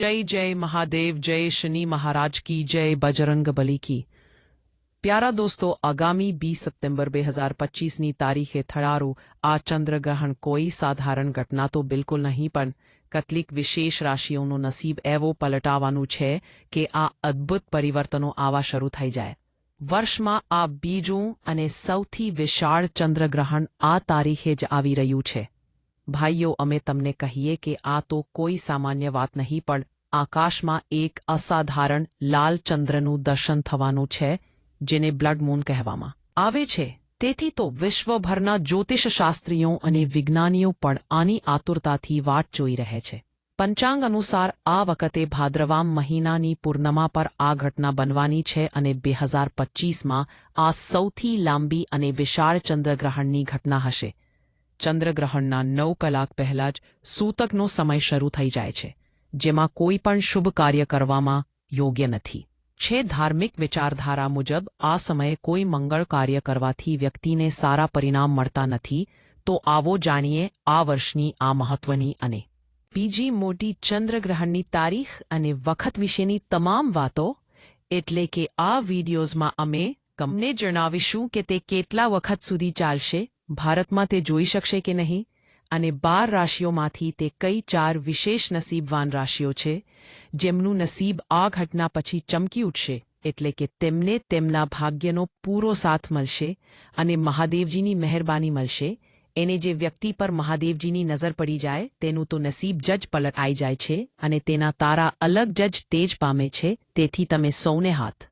जय जय महादेव जय शनि महाराज की जय बजरंग બલી કી પ્યારા દોસ્તો આગામી બીસ સપ્ટેમ્બર બે હજાર પચીસની તારીખે થળારું આ ચંદ્રગ્રહણ કોઈ સાધારણ ઘટના તો બિલકુલ નહીં પણ કેટલીક વિશેષ રાશિઓનું નસીબ એવો પલટાવાનું છે કે આ અદ્ભુત પરિવર્તનો આવા શરૂ થઈ જાય વર્ષમાં આ બીજું અને સૌથી વિશાળ ચંદ્રગ્રહણ આ તારીખે જ આવી રહ્યું છે ભાઈઓ, અમે તમને કહીએ કે આ તો કોઈ સામાન્ય વાત નહીં, પણ આકાશમાં એક અસાધારણ લાલ ચંદ્રનું દર્શન થવાનું છે, જેને બ્લડ મૂન કહેવામાં આવે છે. તેથી તો વિશ્વભરના જ્યોતિષશાસ્ત્રીઓ અને વિજ્ઞાનીઓ પણ આની આતુરતાથી વાટ જોઈ રહે છે. પંચાંગ અનુસાર આ વખતે ભાદ્રવામ મહિનાની પૂર્ણમા પર આ ઘટના બનવાની છે અને બે હજાર પચીસમાં આ સૌથી લાંબી અને વિશાળ ચંદ્રગ્રહણની ઘટના હશે. ચંદ્રગ્રહણના નવ કલાક પહેલા જ સૂતકનો સમય શરૂ થઈ જાય છે, જેમાં કોઈ પણ શુભ કાર્ય કરવામાં યોગ્ય નથી. છે ધાર્મિક વિચારધારા મુજબ આ સમયે કોઈ મંગળ કાર્ય કરવાથી વ્યક્તિને સારા પરિણામ મળતા નથી, તો આવો જાણીએ આ વર્ષની આ મહત્વની અને બીજી મોટી ચંદ્રગ્રહણની તારીખ અને વખત વિશેની તમામ વાતો, એટલે કે આ વિડીયોઝમાં અમે તમને જણાવીશું કે તે કેટલા વખત સુધી ચાલશે ભારતમાં તે જોઈ શકશે કે નહીં? અને બાર રાશિઓમાંથી તે કઈ ચાર વિશેષ નસીબવાન રાશિઓ છે, જેમનું નસીબ આ ઘટના પછી ચમકી ઉઠશે? એટલે કે તેમને તેમના ભાગ્યનો પૂરો સાથ મળશે અને મહાદેવજીની મહેરબાની મળશે. એને જે વ્યક્તિ પર મહાદેવજીની નજર પડી જાય, તેનું તો નસીબ જજ પલટાઈ જાય છે અને તેના તારા અલગ જજ તેજ પામે છે, તેથી તમે સૌને હાથ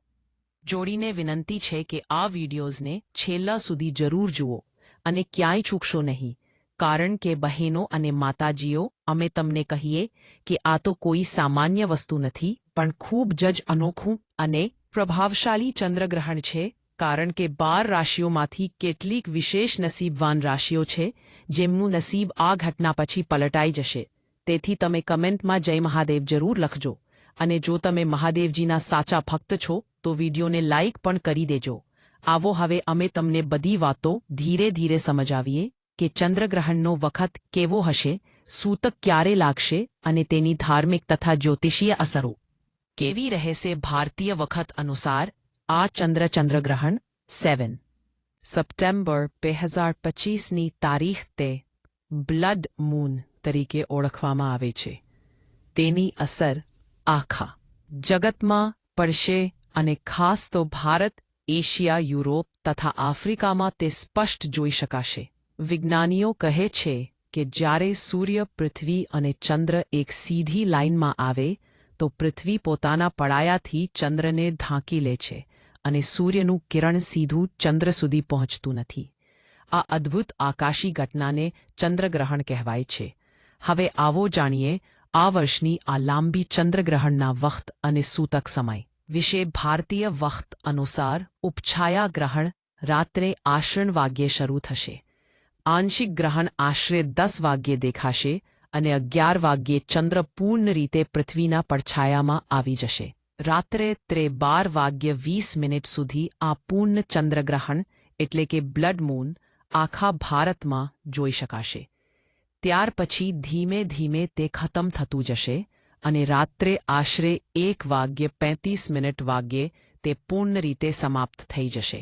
જોડીને વિનંતી છે કે આ વિડીયોઝને છેલ્લા સુધી જરૂર જુઓ. અને ક્યાંય ચૂકશો નહીં. કારણ કે બહેનો અને માતાજીઓ, અમે તમને કહીએ કે આ તો કોઈ સામાન્ય વસ્તુ નથી, પણ ખૂબ જ અનોખું અને પ્રભાવશાળી ચંદ્રગ્રહણ છે, કારણ કે બાર રાશિઓમાંથી કેટલીક વિશેષ નસીબવાન રાશિઓ છે, જેમનું નસીબ આ ઘટના પછી પલટાઈ જશે. તેથી તમે કમેન્ટમાં જય મહાદેવ જરૂર લખજો. અને જો તમે મહાદેવજીના સાચા ભક્ત છો, તો વિડીયોને લાઇક પણ કરી દેજો. આવો હવે અમે તમને બધી વાતો ધીરે ધીરે સમજાવીએ કે ચંદ્રગ્રહણનો વખત કેવો હશે સૂતક ક્યારે લાગશે અને તેની ધાર્મિક તથા જ્યોતિષીય અસરો. કેવી રહેશે ભારતીય વખત અનુસાર? આ ચંદ્ર ચંદ્રગ્રહણ સેવન. સપ્ટેમ્બર બે હજાર પચીસની તારીખ તે બ્લડ મૂન તરીકે ઓળખવામાં આવે છે. તેની અસર આખા જગતમાં પડશે અને ખાસ તો ભારત એશિયા, યુરોપ તથા આફ્રિકામાં તે સ્પષ્ટ જોઈ શકાશે. વિજ્ઞાનીઓ કહે છે કે જ્યારે સૂર્ય, પૃથ્વી અને ચંદ્ર એક સીધી લાઇનમાં આવે, તો પૃથ્વી પોતાના પડાયાથી ચંદ્રને ઢાંકી લે છે અને સૂર્યનું કિરણ સીધું ચંદ્ર સુધી પહોંચતું નથી. આ અદ્ભુત આકાશી ઘટનાને ચંદ્રગ્રહણ કહેવાય છે. હવે આવો જાણીએ આ વર્ષની આ લાંબી ચંદ્રગ્રહણના વખત અને સૂતક સમય. વિશે ભારતીય વખત અનુસાર ઉપછાયા ગ્રહણ રાત્રે આશ્રણ વાગ્યે શરૂ થશે. આંશિક ગ્રહણ આશરે દસ વાગ્યે દેખાશે અને અગિયાર વાગ્યે ચંદ્ર પૂર્ણ રીતે પૃથ્વીના પડછાયામાં આવી જશે. રાત્રે ત્રે બાર વાગ્ય વીસ મિનિટ સુધી આ પૂર્ણ ચંદ્રગ્રહણ, એટલે કે બ્લડ મૂન, આખા ભારતમાં જોઈ શકાશે. ત્યાર પછી ધીમે ધીમે તે ખતમ થતું જશે અને રાત્રે આશરે એક વાગ્યે પેંતીસ મિનિટ વાગ્યે તે પૂર્ણ રીતે સમાપ્ત થઈ જશે.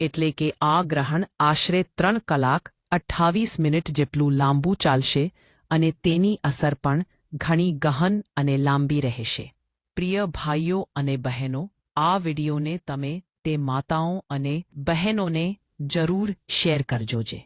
એટલે કે આ ગ્રહણ આશરે ત્રણ કલાક અઠ્ઠાવીસ મિનિટ જેટલું લાંબુ ચાલશે અને તેની અસર પણ ઘણી ગહન અને લાંબી રહેશે. પ્રિય ભાઈઓ અને બહેનો, આ વિડીયોને તમે તે માતાઓ અને બહેનોને જરૂર શેર કરજોજે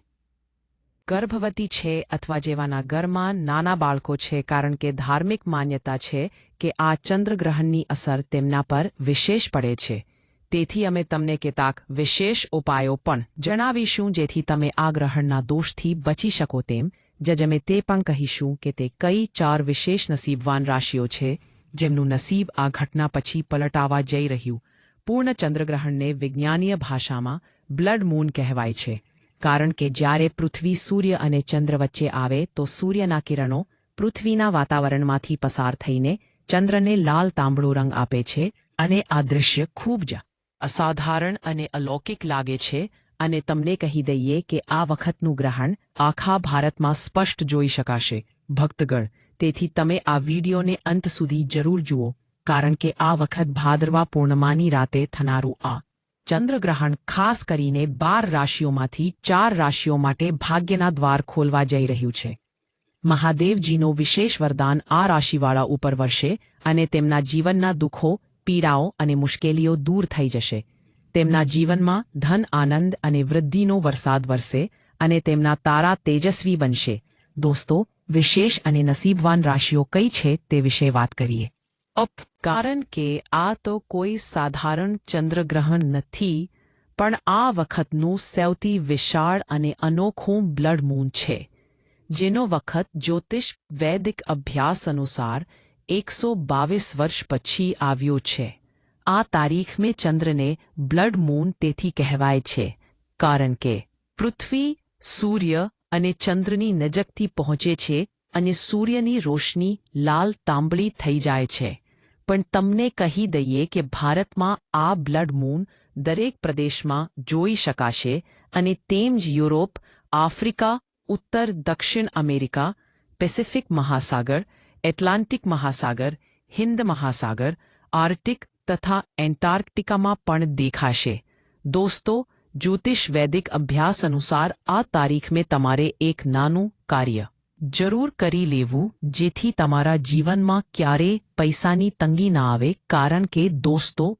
ગર્ભવતી છે અથવા જેવાના ઘરમાં નાના બાળકો છે, કારણ કે ધાર્મિક માન્યતા છે કે આ ચંદ્રગ્રહણની અસર તેમના પર વિશેષ પડે છે. તેથી અમે તમને કેટલાક વિશેષ ઉપાયો પણ જણાવીશું જેથી તમે આ ગ્રહણના દોષથી બચી શકો તેમ. જ અમે તે પણ કહીશું કે તે કઈ ચાર વિશેષ નસીબવાન રાશિઓ છે, જેમનું નસીબ આ ઘટના પછી પલટાવા જઈ રહ્યું. પૂર્ણ ચંદ્રગ્રહણને વિજ્ઞાનીય ભાષામાં બ્લડ મૂન કહેવાય છે. કારણ કે જ્યારે પૃથ્વી સૂર્ય અને ચંદ્ર વચ્ચે આવે તો સૂર્યના કિરણો પૃથ્વીના વાતાવરણમાંથી પસાર થઈને ચંદ્રને લાલ તાંબડો રંગ આપે છે અને આ દૃશ્ય ખૂબ જ અસાધારણ અને અલૌકિક લાગે છે અને તમને કહી દઈએ કે આ વખતનું ગ્રહણ આખા ભારતમાં સ્પષ્ટ જોઈ શકાશે. ભક્તગણ, તેથી તમે આ વિડીયોને અંત સુધી જરૂર જુઓ, કારણ કે આ વખત ભાદરવા પૂર્ણિમાની રાતે થનારું આ ચંદ્રગ્રહણ ખાસ કરીને બાર રાશિઓમાંથી ચાર રાશિઓ માટે ભાગ્યના દ્વાર ખોલવા જઈ રહ્યું છે. મહાદેવજીનો વિશેષ વરદાન આ રાશિવાળા ઉપર વરશે અને તેમના જીવનના દુઃખો, પીડાઓ અને મુશ્કેલીઓ દૂર થઈ જશે. તેમના જીવનમાં ધન આનંદ અને વૃદ્ધિનો વરસાદ વરસે અને તેમના તારા તેજસ્વી બનશે. દોસ્તો, વિશેષ અને નસીબવાન રાશિઓ કઈ છે તે વિશે વાત કરીએ. અપ, કારણ કે આ તો કોઈ સાધારણ ચંદ્રગ્રહણ નથી, પણ આ વખતનું સૌથી વિશાળ અને અનોખું બ્લડ મૂન છે. જેનો વખત જ્યોતિષ વૈદિક અભ્યાસ અનુસાર એકસો બાવીસ વર્ષ પછી આવ્યો છે. આ તારીખ મેં ચંદ્રને બ્લડ મૂન તેથી કહેવાય છે, કારણ કે પૃથ્વી, સૂર્ય અને ચંદ્રની નજકથી પહોંચે છે અને સૂર્યની રોશની લાલ તાંબળી થઈ જાય છે. પણ તમને કહી દઈએ કે ભારતમાં આ બ્લડ મૂન દરેક પ્રદેશમાં જોઈ શકાશે અને તેમ જ યુરોપ, આફ્રિકા, ઉત્તર, દક્ષિણ અમેરિકા, પેસિફિક મહાસાગર, એટલાન્ટિક મહાસાગર, હિન્દ મહાસાગર આર્ટિક તથા એન્ટાર્કટિકામાં પણ દેખાશે. દોસ્તો, જ્યોતિષ વૈદિક અભ્યાસ અનુસાર આ તારીખ મેં તમારે એક નાનું કાર્ય જરૂર કરી લેવું, જેથી તમારા જીવનમાં ક્યારે પૈસાની તંગી ના આવે, કારણ કે દોસ્તો,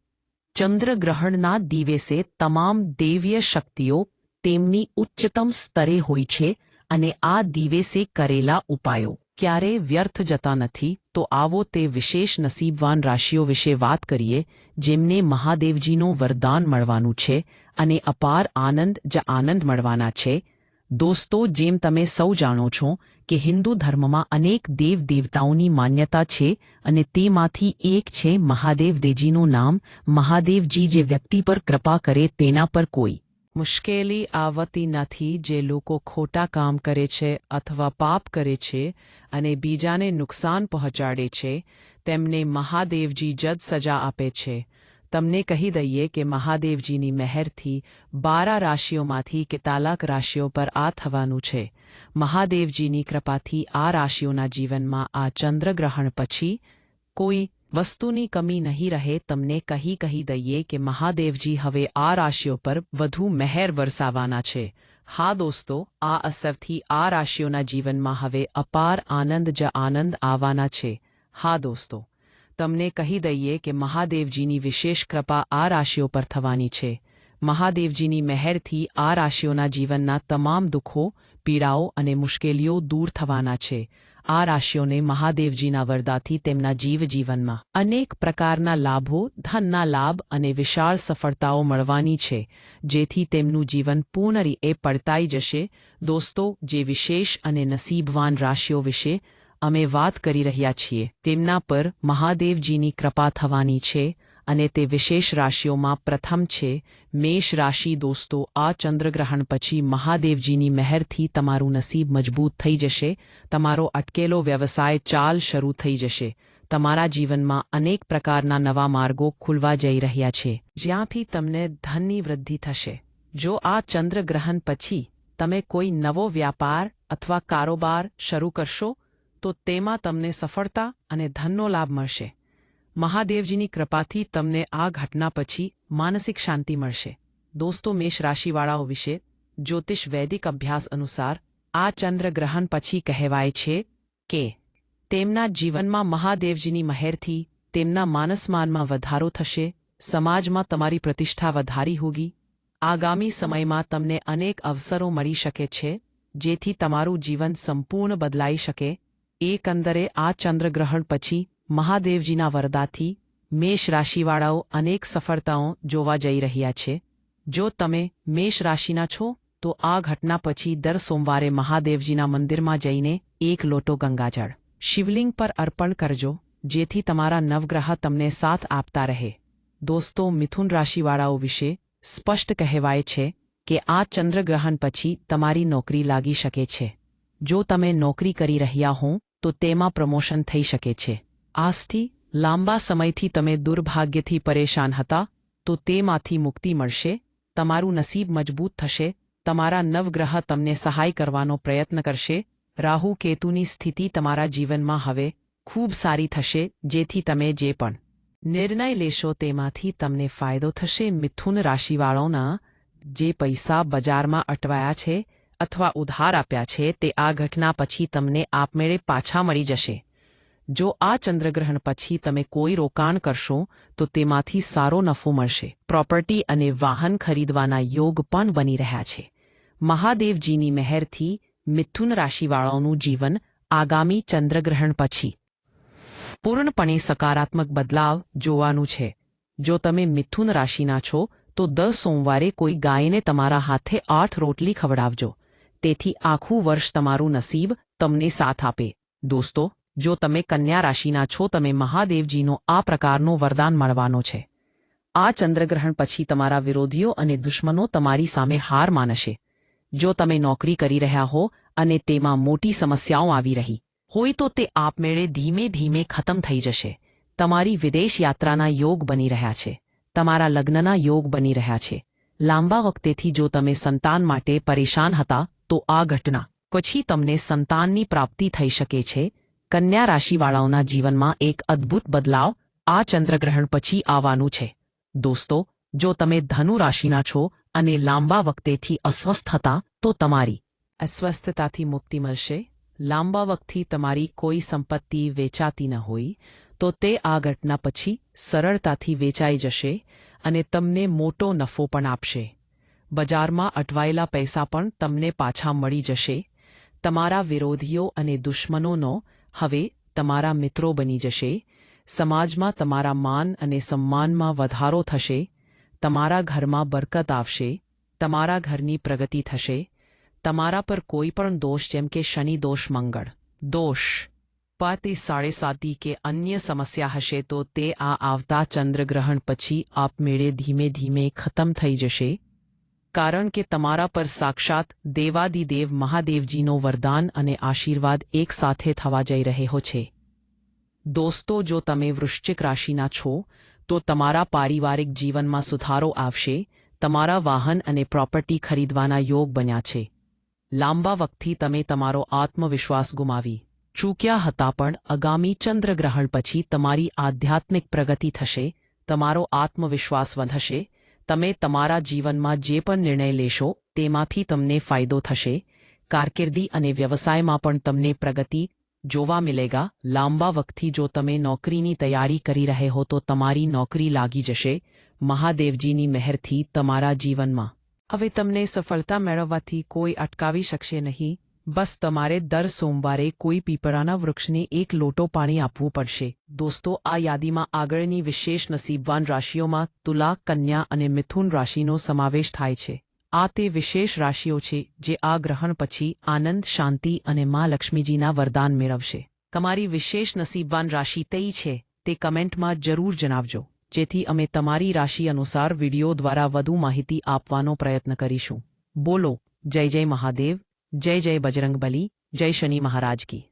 ચંદ્રગ્રહણના દિવસે તમામ દૈવીય શક્તિઓ તેમની ઉચ્ચતમ સ્તરે હોય છે અને આ દિવસે કરેલા ઉપાયો ક્યારેય વ્યર્થ જતા નથી. તો આવો તે વિશેષ નસીબવાન રાશિઓ વિશે વાત કરીએ, જેમને મહાદેવજીનો વરદાન મળવાનું છે અને અપાર આનંદ જ આનંદ મળવાના છે. દોસ્તો, જેમ તમે સૌ જાણો છો કે હિન્દુ ધર્મમાં અનેક દેવ દેવતાઓની માન્યતા છે અને તેમાંથી એક છે મહાદેવ દેજીનું નામ. મહાદેવજી જે વ્યક્તિ પર કૃપા કરે તેના પર કોઈ મુશ્કેલી આવતી નથી. જે લોકો ખોટા કામ કરે છે અથવા પાપ કરે છે અને બીજાને નુકસાન પહોંચાડે છે, તેમને મહાદેવજી જજ સજા આપે છે. તમને કહી દઈએ કે મહાદેવજીની મહેરથી બારા રાશિઓમાંથી કેટલાક રાશિઓ પર આ થવાનું છે મહાદેવજીની કૃપાથી આ રાશિઓના જીવનમાં આ ચંદ્રગ્રહણ પછી કોઈ વસ્તુની કમી નહીં રહે તમને કહી કહી દઈએ કે મહાદેવજી હવે આ રાશિઓ પર વધુ મહેર વરસાવવાના છે હા દોસ્તો આ અસરથી આ રાશિઓના જીવનમાં હવે અપાર આનંદ જ આનંદ આવવાના છે હા દોસ્તો તમને કહી દઈએ કે મહાદેવજીની વિશેષ કૃપા આ રાશિઓ પર થવાની છે. મહાદેવજીની મહેરથી આ રાશિઓના જીવનના તમામ દુઃખો, પીડાઓ અને મુશ્કેલીઓ દૂર થવાના છે. આ રાશિઓને મહાદેવજીના વરદાથી તેમના જીવ જીવનમાં અનેક પ્રકારના લાભો, ધનના લાભ અને વિશાળ સફળતાઓ મળવાની છે. જેથી તેમનું જીવન પૂર્ણ રીતે પડતાઈ જશે. દોસ્તો, જે વિશેષ અને નસીબવાન રાશિઓ વિશે અમે વાત કરી રહ્યા છીએ, તેમના પર મહાદેવજીની કૃપા થવાની છે અને તે વિશેષ રાશિઓમાં પ્રથમ છે, મેષ રાશિ દોસ્તો, આ ચંદ્રગ્રહણ પછી મહાદેવજીની મહેરથી તમારું નસીબ મજબૂત થઈ જશે, તમારો અટકેલો વ્યવસાય ચાલ શરૂ થઈ જશે, તમારા જીવનમાં અનેક પ્રકારના નવા માર્ગો ખુલવા જઈ રહ્યા છે. જ્યાંથી તમને ધનની વૃદ્ધિ થશે. જો આ ચંદ્રગ્રહણ પછી તમે કોઈ નવો વ્યાપાર અથવા કારોબાર શરૂ કરશો તો તેમાં તમને સફળતા અને ધનનો લાભ મળશે. મહાદેવજીની કૃપાથી તમને આ ઘટના પછી માનસિક શાંતિ મળશે. દોસ્તો, મેષ રાશિવાળાઓ વિશે જ્યોતિષ વૈદિક અભ્યાસ અનુસાર આ ચંદ્રગ્રહણ પછી કહેવાય છે કે તેમના જીવનમાં મહાદેવજીની મહેરથી તેમના માનસમાનમાં વધારો થશે, સમાજમાં તમારી પ્રતિષ્ઠા વધારી હોગી. આગામી સમયમાં તમને અનેક અવસરો મળી શકે છે, જેથી તમારું જીવન સંપૂર્ણ બદલાઈ શકે એકંદરે આ ચંદ્રગ્રહણ પછી મહાદેવજીના વરદાથી મેષ રાશિવાળાઓ અનેક સફળતાઓ જોવા જઈ રહ્યા છે જો તમે મેષ રાશિના છો તો આ ઘટના પછી દર સોમવારે મહાદેવજીના મંદિરમાં જઈને એક લોટો ગંગાજળ શિવલિંગ પર અર્પણ કરજો જેથી તમારા નવગ્રહ તમને સાથ આપતા રહે દોસ્તો મિથુન રાશિવાળાઓ વિશે સ્પષ્ટ કહેવાય છે કે આ ચંદ્રગ્રહણ પછી તમારી નોકરી લાગી શકે છે જો તમે નોકરી કરી રહ્યા હો તો તેમાં પ્રમોશન થઈ શકે છે. આજથી લાંબા સમયથી તમે દુર્ભાગ્યથી પરેશાન હતા, તો તેમાંથી મુક્તિ મળશે, તમારું નસીબ મજબૂત થશે, તમારા નવગ્રહ તમને સહાય કરવાનો પ્રયત્ન કરશે, રાહુ કેતુની સ્થિતિ તમારા જીવનમાં હવે ખૂબ સારી થશે, જેથી તમે જે પણ નિર્ણય લેશો તેમાંથી તમને ફાયદો થશે. મિથુન રાશિવાળોના જે પૈસા બજારમાં અટવાયા છે અથવા ઉધાર આપ્યા છે તે આ ઘટના પછી તમને આપમેળે પાછા મળી જશે. જો આ ચંદ્રગ્રહણ પછી તમે કોઈ રોકાણ કરશો, તો તેમાંથી સારો નફો મળશે. પ્રોપર્ટી અને વાહન ખરીદવાના યોગ પણ બની રહ્યા છે. મહાદેવજીની મહેરથી મિથુન રાશિવાળાઓનું જીવન આગામી ચંદ્રગ્રહણ પછી. પૂર્ણપણે સકારાત્મક બદલાવ જોવાનું છે. જો તમે મિથુન રાશિના છો, તો દર સોમવારે કોઈ ગાયને તમારા હાથે આઠ રોટલી ખવડાવજો. તેથી આખું વર્ષ તમારું નસીબ તમને સાથ આપે. દોસ્તો, જો તમે કન્યા રાશિના છો, તમે મહાદેવજીનો આ પ્રકારનો વરદાન મળવાનો છે. આ ચંદ્રગ્રહણ પછી તમારા વિરોધીઓ અને દુશ્મનો તમારી સામે હાર માનશે. જો તમે નોકરી કરી રહ્યા હો અને તેમાં મોટી સમસ્યાઓ આવી રહી, હોય તો તે આપમેળે ધીમે ધીમે ખતમ થઈ જશે. તમારી વિદેશ યાત્રાના યોગ બની રહ્યા છે. તમારા લગ્નના યોગ બની રહ્યા છે. લાંબા વખતેથી જો તમે સંતાન માટે પરેશાન હતા તો આ ઘટના પછી તમને સંતાનની પ્રાપ્તિ થઈ શકે છે. કન્યા રાશિવાળાઓના જીવનમાં એક અદ્ભુત બદલાવ આ ચંદ્રગ્રહણ પછી આવવાનું છે. દોસ્તો, જો તમે ધનુ રાશિના છો અને લાંબા વખતેથી અસ્વસ્થ હતા, તો તમારી અસ્વસ્થતાથી મુક્તિ મળશે. લાંબા વખતથી તમારી કોઈ સંપત્તિ વેચાતી ન હોય, તો તે આ ઘટના પછી સરળતાથી વેચાઈ જશે અને તમને મોટો નફો પણ આપશે. બજારમાં અટવાયેલા પૈસા પણ તમને પાછા મળી જશે. તમારા વિરોધીઓ અને દુશ્મનોનો હવે તમારા મિત્રો બની જશે. સમાજમાં તમારા માન અને સન્માનમાં વધારો થશે. તમારા ઘરમાં બરકત આવશે. તમારા ઘરની પ્રગતિ થશે. તમારા પર કોઈ પણ દોષ, જેમ કે શનિ દોષ, મંગળ દોષ, પતિ સાડે કે અન્ય સમસ્યા હશે તો તે આ આવતા ચંદ્રગ્રહણ પછી આપમેળે ધીમે ધીમે ખતમ થઈ જશે. કારણ કે તમારા પર સાક્ષાત દેવાદિદેવ મહાદેવજીનો વરદાન અને આશીર્વાદ એક સાથે થવા જઈ રહ્યો છે. દોસ્તો, જો તમે વૃશ્ચિક રાશિના છો, તો તમારા પારિવારિક જીવનમાં સુધારો આવશે, તમારા વાહન અને પ્રોપર્ટી ખરીદવાના યોગ બન્યા છે. લાંબા વખતથી તમે તમારો આત્મવિશ્વાસ ગુમાવી. ચૂક્યા હતા પણ આગામી ચંદ્રગ્રહણ પછી તમારી આધ્યાત્મિક પ્રગતિ થશે, તમારો આત્મવિશ્વાસ વધશે તમે તમારા જીવનમાં જે પણ નિર્ણય લેશો, તેમાંથી તમને ફાયદો થશે. કારકિર્દી અને વ્યવસાયમાં પણ તમને પ્રગતિ જોવા મિલેગા. લાંબા વખતથી જો તમે નોકરીની તૈયારી કરી રહે હો, તો તમારી નોકરી લાગી જશે. મહાદેવજીની મહેરથી તમારા જીવનમાં. હવે તમને સફળતા મેળવવાથી કોઈ અટકાવી શકશે નહીં. બસ તમારે દર સોમવારે કોઈ પીપળાના વૃક્ષને એક લોટો પાણી આપવું પડશે. દોસ્તો, આ યાદીમાં આગળની વિશેષ નસીબવાન રાશિઓમાં તુલા, કન્યા અને મિથુન રાશિનો સમાવેશ થાય છે. આ તે વિશેષ રાશિઓ છે જે આ ગ્રહણ પછી આનંદ, શાંતિ અને મા લક્ષ્મીજીના વરદાન મેળવશે. તમારી વિશેષ નસીબવાન રાશિ કઈ છે તે કમેન્ટમાં જરૂર જણાવજો. જેથી અમે તમારી રાશિ અનુસાર વિડિયો દ્વારા વધુ માહિતી આપવાનો પ્રયત્ન કરીશું. બોલો, જય જય મહાદેવ. જય જય બજરંગબલી જય શનિ મહારાજ કી.